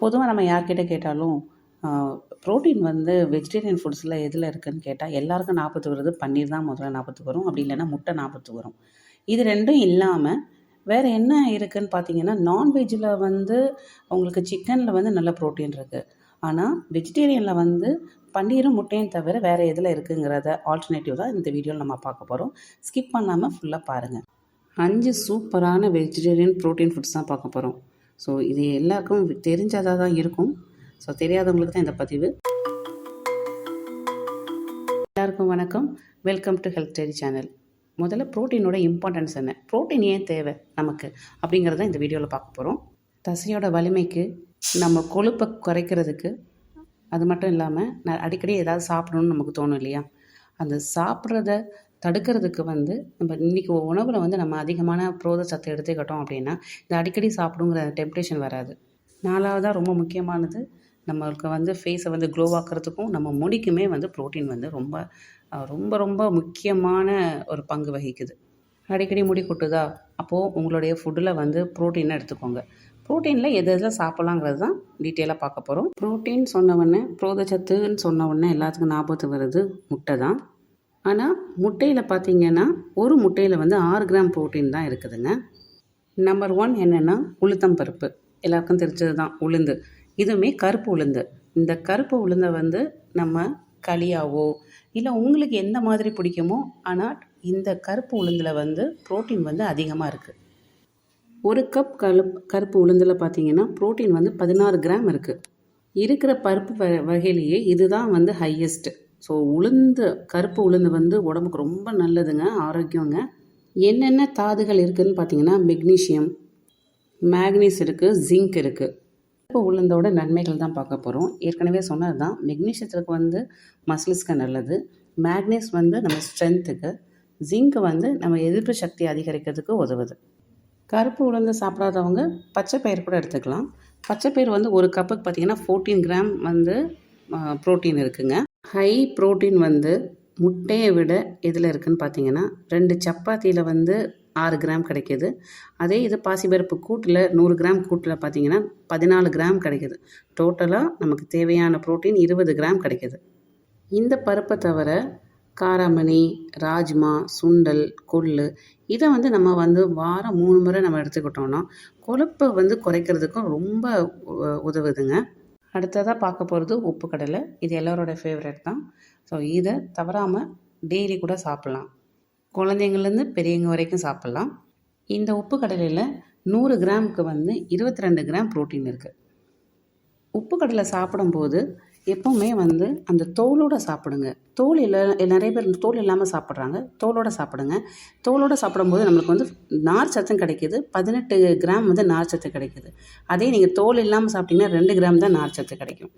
பொதுவாக நம்ம யார்கிட்ட கேட்டாலும் ப்ரோட்டீன் வந்து வெஜிடேரியன் ஃபுட்ஸில் எதில் இருக்குதுன்னு கேட்டால் எல்லாருக்கும் நாற்பத்து வருது பன்னீர் தான் முதல்ல நாற்பத்து வரும். அப்படி இல்லைன்னா முட்டை நாற்பத்து வரும். இது ரெண்டும் இல்லாமல் வேறு என்ன இருக்குதுன்னு பார்த்தீங்கன்னா நான்வெஜ்ஜில் வந்து உங்களுக்கு சிக்கனில் வந்து நல்ல ப்ரோட்டீன் இருக்குது ஆனால் வெஜிடேரியனில் வந்து பன்னீரும் முட்டையும் தவிர வேறு எதில் இருக்குங்கிறத ஆல்டர்னேட்டிவ் தான் இந்த வீடியோவில் நம்ம பார்க்க போகிறோம் ஸ்கிப் பண்ணாமல் ஃபுல்லாக பாருங்கள் அஞ்சு சூப்பரான வெஜிடேரியன் ப்ரோட்டீன் ஃபுட்ஸ் தான் பார்க்க போகிறோம் ஸோ இது எல்லாருக்கும் தெரிஞ்சதாக தான் இருக்கும். ஸோ தெரியாதவங்களுக்கு தான் இந்த பதிவு. எல்லாருக்கும் வணக்கம். Welcome to health Terry channel முதல்ல ப்ரோட்டீனோட இம்பார்ட்டன்ஸ் என்ன? ப்ரோட்டீன் ஏன் தேவை நமக்கு? அப்படிங்கிறத இந்த வீடியோவில் பார்க்க போகிறோம் தசையோட வலிமைக்கு நம்ம கொழுப்பை குறைக்கிறதுக்கு அது மட்டும் இல்லாமல் நான் அடிக்கடி ஏதாவது சாப்பிடணும்னு நமக்கு தோணும் இல்லையா? அந்த சாப்பிட்றத தடுக்கிறதுக்கு வந்து நம்ம இன்றைக்கி உணவில் வந்து நம்ம அதிகமான புரோத சத்து எடுத்துக்கிட்டோம் அப்படின்னா இந்த அடிக்கடி சாப்பிடுங்கிற டெம்ப்டேஷன் வராது. நாலாவதாக ரொம்ப முக்கியமானது நம்மளுக்கு வந்து ஃபேஸை வந்து க்ளோ ஆக்கிறதுக்கும் நம்ம முடிக்குமே வந்து ப்ரோட்டீன் வந்து ரொம்ப ரொம்ப ரொம்ப முக்கியமான ஒரு பங்கு வகிக்குது. அடிக்கடி முடி கொட்டுதா? அப்போது உங்களுடைய ஃபுட்டில் வந்து ப்ரோட்டீனை எடுத்துக்கோங்க. ப்ரோட்டீனில் எது எதில் சாப்பிட்லாங்கிறது தான் டீட்டெயிலாக பார்க்க போகிறோம் ப்ரோட்டீன் சொன்ன உடனே புரோதச்சத்துன்னு சொன்ன உடனே எல்லாத்துக்கும் ஞாபகத்துக்கு வருது முட்டை தான். ஆனால் முட்டையில் பார்த்தீங்கன்னா ஒரு முட்டையில் வந்து ஆறு கிராம் ப்ரோட்டீன் தான் இருக்குதுங்க. நம்பர் ஒன் என்னென்னா உளுத்தம் பருப்பு. எல்லாருக்கும் தெரிஞ்சது தான் உளுந்து. இதுவுமே கருப்பு உளுந்து. இந்த கருப்பு உளுந்தை வந்து நம்ம களியாவோ இல்லை உங்களுக்கு எந்த மாதிரி பிடிக்குமோ ஆனால் இந்த கருப்பு உளுந்தில் வந்து புரோட்டீன் வந்து அதிகமாக இருக்குது ஒரு கப் கலப் கருப்பு உளுந்தில் பார்த்தீங்கன்னா ப்ரோட்டீன் வந்து பதினாறு கிராம் இருக்குது இருக்கிற பருப்பு வ வகையிலேயே இதுதான் வந்து ஹையஸ்ட்டு ஸோ உளுந்து கருப்பு உளுந்து வந்து உடம்புக்கு ரொம்ப நல்லதுங்க ஆரோக்கியங்க என்னென்ன தாதுகள் இருக்குதுன்னு பார்த்தீங்கன்னா மெக்னீஷியம் மேக்னீஸ் இருக்குது ஜிங்க் இருக்குது கருப்பு உளுந்தோட நன்மைகள் தான் பார்க்க போகிறோம் ஏற்கனவே சொன்னது தான் மெக்னீஷியத்துக்கு வந்து மசில்ஸ்க்கு நல்லது. மேக்னீஸ் வந்து நம்ம ஸ்ட்ரென்த்துக்கு ஜிங்க் வந்து நம்ம எதிர்ப்பு சக்தி அதிகரிக்கிறதுக்கு உதவுது. கருப்பு உளுந்து சாப்பிடாதவங்க பச்சை பயிர் கூட எடுத்துக்கலாம். பச்சை பயிர் வந்து ஒரு கப்புக்கு பார்த்திங்கன்னா ஃபோர்டீன் கிராம் வந்து ப்ரோட்டீன் இருக்குதுங்க ஹை ப்ரோட்டீன் வந்து முட்டையை விட எதில் இருக்குன்னு பார்த்தீங்கன்னா ரெண்டு சப்பாத்தியில் வந்து ஆறு கிராம் கிடைக்கிது. அதே இது பாசிப்பருப்பு கூட்டில் நூறு கிராம் கூட்டில் பார்த்தீங்கன்னா பதினாலு கிராம் கிடைக்கிது. டோட்டலாக நமக்கு தேவையான ப்ரோட்டீன் இருபது கிராம் கிடைக்கிது. இந்த பருப்பை தவிர காராமணி ராஜ்மா சுண்டல் கொள்ளு இதை வந்து நம்ம வந்து வாரம் மூணு முறை நம்ம எடுத்துக்கிட்டோம்னா கொழுப்பை வந்து குறைக்கிறதுக்கும் ரொம்ப உதவுதுங்க. அடுத்ததாக பார்க்க போகிறது உப்பு கடலை இது எல்லோரோட ஃபேவரட் தான். ஸோ இதை தவறாமல் டெய்லி கூட சாப்பிட்லாம். குழந்தைங்கள்லேருந்து பெரியவங்க வரைக்கும் சாப்பிட்லாம். இந்த உப்பு கடலையில் நூறு கிராமுக்கு வந்து இருபத்தி ரெண்டு கிராம் ப்ரோட்டீன் இருக்குது உப்பு கடலை சாப்பிடும்போது எப்பவுமே வந்து அந்த தோலோட சாப்பிடுங்க. தோல் இல்லை நிறைய பேர் தோல் இல்லாமல் சாப்பிட்றாங்க. தோலோட சாப்பிடுங்க. தோலோட சாப்பிடும்போது நம்மளுக்கு வந்து நார் சத்தம் கிடைக்கிது. பதினெட்டு கிராம் வந்து நார் சத்து கிடைக்கிது. அதே நீங்கள் தோல் இல்லாமல் சாப்பிட்டீங்கன்னா ரெண்டு கிராம் தான் நார் சத்து கிடைக்கும்.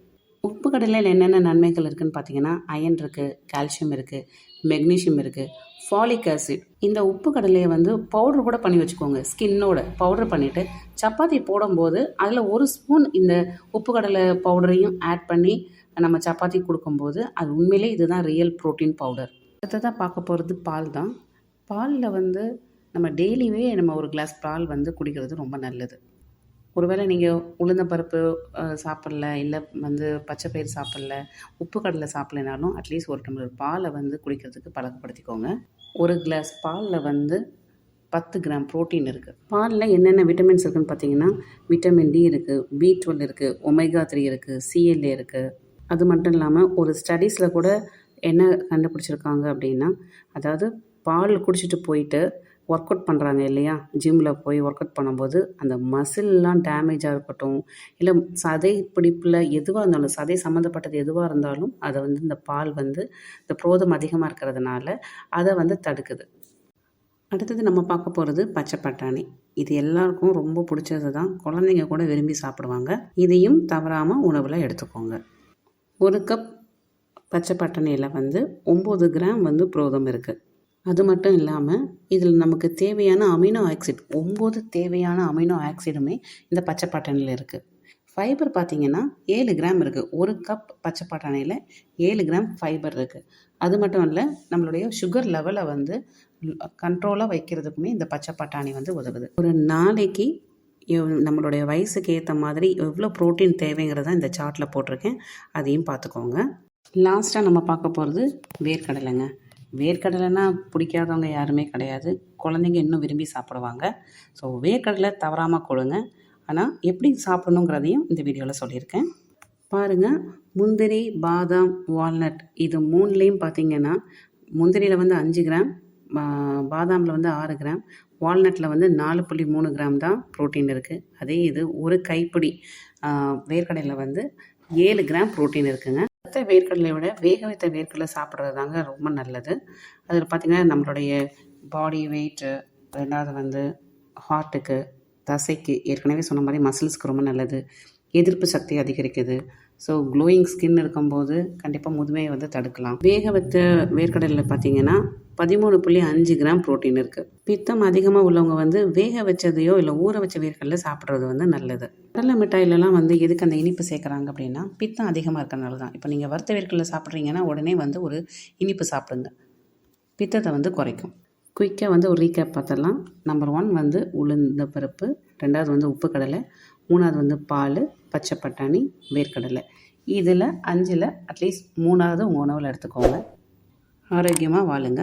உப்பு கடலையில் என்னென்ன நன்மைகள் இருக்குதுன்னு பார்த்தீங்கன்னா அயன் இருக்குது கால்சியம் இருக்குது மெக்னீஷியம் இருக்குது ஃபாலிக் ஆசிட் இந்த உப்பு கடலையை வந்து பவுடர் கூட பண்ணி வச்சுக்கோங்க. ஸ்கின்னோட பவுடர் பண்ணிவிட்டு சப்பாத்தி போடும்போது அதில் ஒரு ஸ்பூன் இந்த உப்பு கடலை பவுடரையும் ஆட் பண்ணி நம்ம சப்பாத்தி கொடுக்கும்போது அது உண்மையிலே இதுதான் ரியல் ப்ரோட்டீன் பவுடர் அடுத்ததாக பார்க்க போகிறது பால் தான். பாலில் வந்து நம்ம டெய்லியுமே நம்ம ஒரு கிளாஸ் பால் வந்து குடிக்கிறது ரொம்ப நல்லது. ஒருவேளை நீங்கள் உளுந்தம்பருப்பு அஹ், சாப்பிடல இல்லை வந்து பச்சை பயிர் சாப்பிடல உப்பு கடலை சாப்பிடலைனாலும் அட்லீஸ்ட் ஒரு டம்ளர் பாலை வந்து குடிக்கிறதுக்கு பழக்கப்படுத்திக்கோங்க. ஒரு கிளாஸ் பாலில் வந்து பத்து கிராம் புரோட்டீன் இருக்குது பாலில் என்னென்ன விட்டமின்ஸ் இருக்குன்னு பார்த்தீங்கன்னா விட்டமின் டி இருக்குது பி டுவெல் இருக்குது ஒமேகா த்ரீ இருக்குது சிஎல்ஏ இருக்குது அது மட்டும் இல்லாமல் ஒரு ஸ்டடீஸில் கூட என்ன கண்டுபிடிச்சிருக்காங்க அப்படின்னா அதாவது பால் குடிச்சிட்டு போயிட்டு ஒர்க் அவுட் பண்ணுறாங்க இல்லையா? ஜிம்மில் போய் ஒர்க் அவுட் பண்ணும்போது அந்த மசில்லாம் டேமேஜாக இருக்கட்டும் இல்லை சதை பிடிப்பில் எதுவாக இருந்தாலும் சதை சம்மந்தப்பட்டது எதுவாக இருந்தாலும் அதை வந்து இந்த பால் வந்து இந்த புரோதம் அதிகமாக இருக்கிறதுனால அதை வந்து தடுக்குது. அடுத்தது நம்ம பார்க்க போகிறது பச்சை பட்டாணி. இது எல்லாருக்கும் ரொம்ப பிடிச்சது தான் குழந்தைங்க கூட விரும்பி சாப்பிடுவாங்க. இதையும் தவறாமல் உணவில் எடுத்துக்கோங்க. ஒரு கப் பச்சை பட்டாணியில் வந்து ஒம்பது கிராம் வந்து புரோதம் இருக்குது அது மட்டும் இல்லாமல் இதில் நமக்கு தேவையான அமினோ ஆக்சிட் ஒம்பது தேவையான அமினோ ஆக்சிடுமே இந்த பச்சை பட்டாணியில் இருக்குது ஃபைபர் பார்த்தீங்கன்னா ஏழு கிராம் இருக்குது ஒரு கப் பச்சை பட்டாணியில் ஏழு கிராம் ஃபைபர் இருக்குது அது மட்டும் இல்லை நம்மளுடைய சுகர் லெவலை வந்து கண்ட்ரோலாக வைக்கிறதுக்குமே இந்த பச்சை பட்டாணி வந்து உதவுது. ஒரு நாளைக்கு நம்மளுடைய வயசுக்கு ஏற்ற மாதிரி எவ்வளோ ப்ரோட்டீன் தேவைங்கிறத இந்த சார்ட்டில் போட்டிருக்கேன். அதையும் பார்த்துக்கோங்க லாஸ்ட்டாக நம்ம பார்க்க போகிறது வேர்க்கடலைங்க. வேர்க்கடலைன்னா பிடிக்காதவங்க யாருமே கிடையாது. குழந்தைங்க இன்னும் விரும்பி சாப்பிடுவாங்க. ஸோ வேர்க்கடலை தவறாமல் கொடுங்க. ஆனால் எப்படி சாப்பிடணுங்கிறதையும் இந்த வீடியோவில் சொல்லியிருக்கேன். பாருங்கள் முந்திரி பாதாம் வால்நட் இது மூணுலேயும் பார்த்தீங்கன்னா முந்திரியில் வந்து அஞ்சு கிராம் பாதாமில் வந்து ஆறு கிராம் வால்நட்டில் வந்து நாலு புள்ளி மூணு கிராம் தான் ப்ரோட்டீன் இருக்குது அதே இது ஒரு கைப்பிடி வேர்க்கடையில் வந்து ஏழு கிராம் ப்ரோட்டீன் இருக்குங்க. மற்ற வேர்க்கடலை விட வேக வைத்த வேர்க்கடலை சாப்பிட்றது தாங்க ரொம்ப நல்லது. அதில் பார்த்திங்கன்னா நம்மளுடைய பாடி வெயிட்டு ரெண்டாவது வந்து ஹார்ட்டுக்கு தசைக்கு ஏற்கனவே சொன்ன மாதிரி மசில்ஸ்க்கு ரொம்ப நல்லது. எதிர்ப்பு சக்தி அதிகரிக்குது. ஸோ க்ளோயிங் ஸ்கின் இருக்கும்போது கண்டிப்பாக முதுமையை வந்து தடுக்கலாம். வேக வைத்த வேர்க்கடலில் பார்த்தீங்கன்னா பதிமூணு புள்ளி அஞ்சு கிராம் புரோட்டீன் இருக்குது பித்தம் அதிகமாக உள்ளவங்க வந்து வேக வச்சதையோ இல்லை ஊற வச்ச வேர்க்கடலை சாப்பிட்றது வந்து நல்லது. கடலை மிட்டாயிலலாம் வந்து எதுக்கு அந்த இனிப்பு சேர்க்குறாங்க அப்படின்னா பித்தம் அதிகமாக இருக்கறனால தான். இப்போ நீங்கள் வறுத்த வேர்க்கடலை சாப்பிட்றீங்கன்னா உடனே வந்து ஒரு இனிப்பு சாப்பிடுங்க. பித்தத்தை வந்து குறைக்கும். குயிக்காக வந்து ஒரு ரீகேப் பார்த்துடலாம். நம்பர் ஒன் வந்து உளுந்த பருப்பு ரெண்டாவது வந்து உப்பு கடலை மூணாவது வந்து பால் பச்சை பட்டாணி வேர்க்கடலை. இதில் அஞ்சில் அட்லீஸ்ட் மூணாவது உங்கள் உணவில் எடுத்துக்கோங்க. ஆரோக்கியமாக வாழுங்க.